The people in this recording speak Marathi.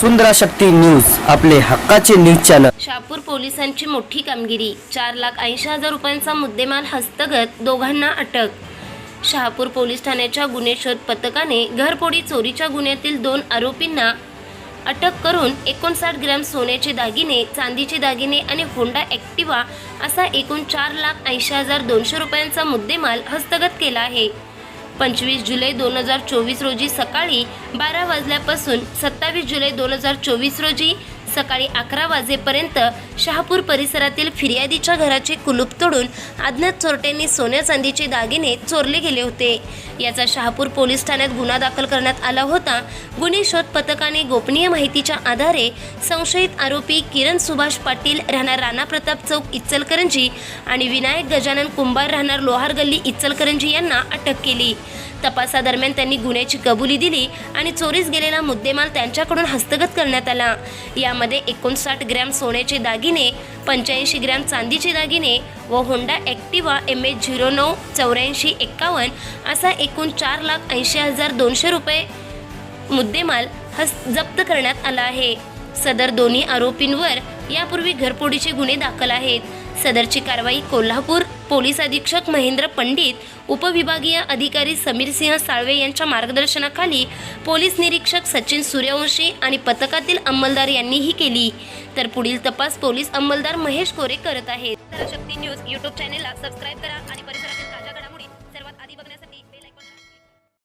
सुंदरा शक्ती न्यूज आपले हक्काचे न्यूज चॅनल. शहापूर पोलिसांची मोठी कामगिरी चार लाख ऐंशी हजार रुपयांचा मुद्देमाल हस्तगत दोघांना अटक. शहापूर पोलीस ठाण्याच्या गुन्हे शोध पथकाने घरपोडी चोरीच्या गुन्ह्यातील दोन आरोपींना अटक करून एकोणसाठ ग्रॅम सोन्याचे दागिने चांदीचे दागिने आणि होंडा ॲक्टिवा असा एकूण चार लाख ऐंशी हजार दोनशे रुपयांचा मुद्देमाल हस्तगत केला आहे. पंचवीस जुलै दोन हजार चोवीस रोजी सकाळी बारा वाजल्यापासून सत्तावीस जुलै दोन हजार चोवीस रोजी सकाळी अकरा वाजेपर्यंत शहापूर परिसरातील फिर्यादीच्या घराचे कुलूप तोडून अज्ञात चोरट्यांनी सोन्या चांदीचे दागिने चोरले गेले होते. याचा शहापूर पोलीस ठाण्यात गुन्हा दाखल करण्यात आला होता. गुन्हे शोध पथकाने गोपनीय माहितीच्या आधारे संशयित आरोपी किरण सुभाष पाटील राहणार राणा प्रताप चौक इचलकरंजी आणि विनायक गजानन कुंभार राहणार लोहार गल्ली इचलकरंजी यांना अटक केली. तपासादरम्यान त्यांनी गुन्ह्याची कबुली दिली आणि चोरीस गेलेला मुद्देमाल त्यांच्याकडून हस्तगत करण्यात आला. यामध्ये एकोणसाठ ग्रॅम सोन्याचे दागिने पंच्याऐंशी ग्रॅम चांदीचे दागिने व Honda Activa M H zero नऊ चौऱ्याऐंशी एक्कावन्न असा एकूण चार लाख ऐंशी हजार दोनशे रुपये मुद्देमाल हस जप्त करण्यात आला आहे. सदर दोन्ही आरोपींवर यापूर्वी घरपोडीचे गुन्हे दाखल आहेत. सदरची कारवाई कोल्हापूर पोलीस अधीक्षक महेंद्र पंडित उपविभागीय अधिकारी समीर सिंह साळवे यांच्या मार्गदर्शनाखाली पोलीस निरीक्षक सचिन सूर्यवंशी आणि पथकातील अंमलदार यांनीही केली. तर पुढील तपास पोलीस अंमलदार महेश कोरे करत आहेत. शक्ती न्यूज यूट्यूब चॅनेलला सबस्क्राईब करा आणि